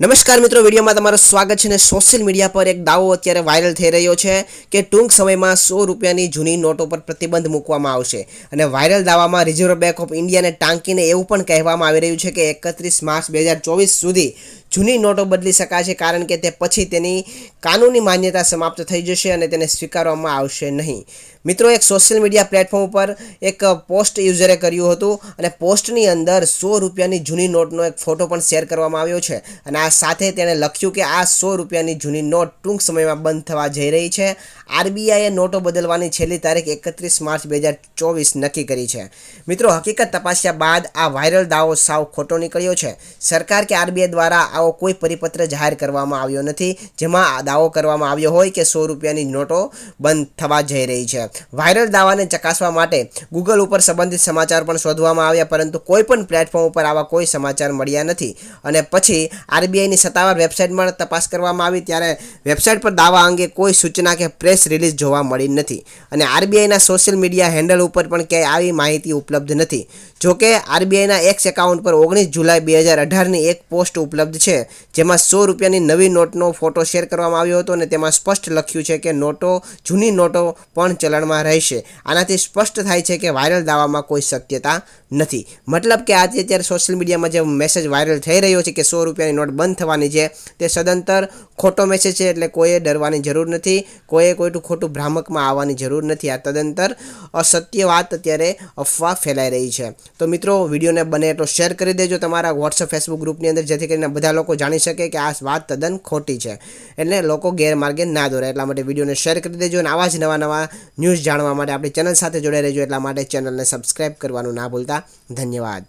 નમસ્કાર મિત્રો, વિડીયોમાં તમારું સ્વાગત છે ને સોશિયલ મીડિયા પર એક દાવો અત્યારે વાયરલ થઈ રહ્યો છે કે ટૂંક સમયમાં સો રૂપિયાની જૂની નોટો પર પ્રતિબંધ મૂકવામાં આવશે. અને વાયરલ દાવામાં રિઝર્વ બેંક ઓફ ઇન્ડિયાને ટાંકીને એવું પણ કહેવામાં આવી રહ્યું છે કે એકત્રીસ માર્ચ બે સુધી જૂની નોટો બદલી શકાશે કારણ કે તે પછી તેની કાનૂની માન્યતા સમાપ્ત થઈ જશે અને તેને સ્વીકારવામાં આવશે નહીં. મિત્રો, એક સોશિયલ મીડિયા પ્લેટફોર્મ ઉપર એક પોસ્ટ યુઝરે કર્યું હતું અને પોસ્ટની અંદર સો રૂપિયાની જૂની નોટનો એક ફોટો પણ શેર કરવામાં આવ્યો છે. અને આ સાથે તેણે લખ્યું કે આ સો રૂપિયાની જૂની નોટ ટૂંક સમયમાં બંધ થવા જઈ રહી છે. આરબીઆઈએ નોટો બદલવાની છેલ્લી તારીખ એકત્રીસ માર્ચ બે હજાર ચોવીસ નક્કી કરી છે. મિત્રો, હકીકત તપાસ્યા બાદ આ વાયરલ દાવો સાવ ખોટો નીકળ્યો છે. સરકાર કે આરબીઆઈ દ્વારા આવો કોઈ પરિપત્ર જાહેર કરવામાં આવ્યો નથી, જેમાં દાવો કરવામાં આવ્યો હોય કે સો રૂપિયાની નોટો બંધ થવા જઈ રહી છે. વાયરલ દાવાને ચકાસવા માટે ગૂગલ ઉપર સંબંધિત સમાચાર પણ શોધવામાં આવ્યા, પરંતુ કોઈ પણ પ્લેટફોર્મ ઉપર આવા કોઈ સમાચાર મળ્યા નથી. અને પછી આરબીઆઈની સત્તાવાર વેબસાઇટમાં તપાસ કરવામાં આવી, ત્યારે વેબસાઇટ પર દાવા અંગે કોઈ સૂચના કે પ્રેસ રિલીઝ જોવા મળી નથી. અને આરબીઆઈના સોશિયલ મીડિયા હેન્ડલ ઉપર પણ ક્યાંય આવી માહિતી ઉપલબ્ધ નથી. જોકે, આરબીઆઈના એક્સ એકાઉન્ટ પર ઓગણીસ જુલાઈ બે હજાર અઢારની એક પોસ્ટ ઉપલબ્ધ છે. જેમાં સો રૂપિયાની નવી નોટનો ફોટો શેર કરવામાં આવ્યો હતો અને તેમાં સ્પષ્ટ લખ્યું છે કે નોટો, જૂની નોટો પણ ચલણમાં રહેશે. આનાથી સ્પષ્ટ થાય છે કે વાયરલ દાવામાં કોઈ શક્યતા નથી. મતલબ કે આજે અત્યારે સોશિયલ મીડિયામાં જે મેસેજ વાયરલ થઈ રહ્યો છે કે સો રૂપિયાની નોટ બંધ થવાની છે, તે સદંતર ખોટો મેસેજ છે એટલે કોઈએ ડરવાની જરૂર નથી, કોઈએ કોઈટું ખોટું ભ્રામકમાં આવવાની જરૂર નથી. આ તદંતર અસત્ય વાત અત્યારે અફવા ફેલાઈ રહી છે. તો મિત્રો, વિડીયોને બને એટલો શેર કરી દેજો તમારા વોટ્સઅપ ફેસબુક ગ્રુપની અંદર, જેથી કરીને બધા લોકો જાણી શકે કે આ વાત તદ્દન ખોટી છે. એટલે લોકો ગેરમાર્ગે ના દોરે. એટલા માટે વિડીયોને શેર કરી દેજો અને આવા જ નવા નવા ન્યૂઝ જાણવા માટે આપણી ચેનલ સાથે જોડાઈ રહેજો. એટલા માટે ચેનલને સબસ્ક્રાઈબ કરવાનું ના ભૂલતા. ધન્યવાદ.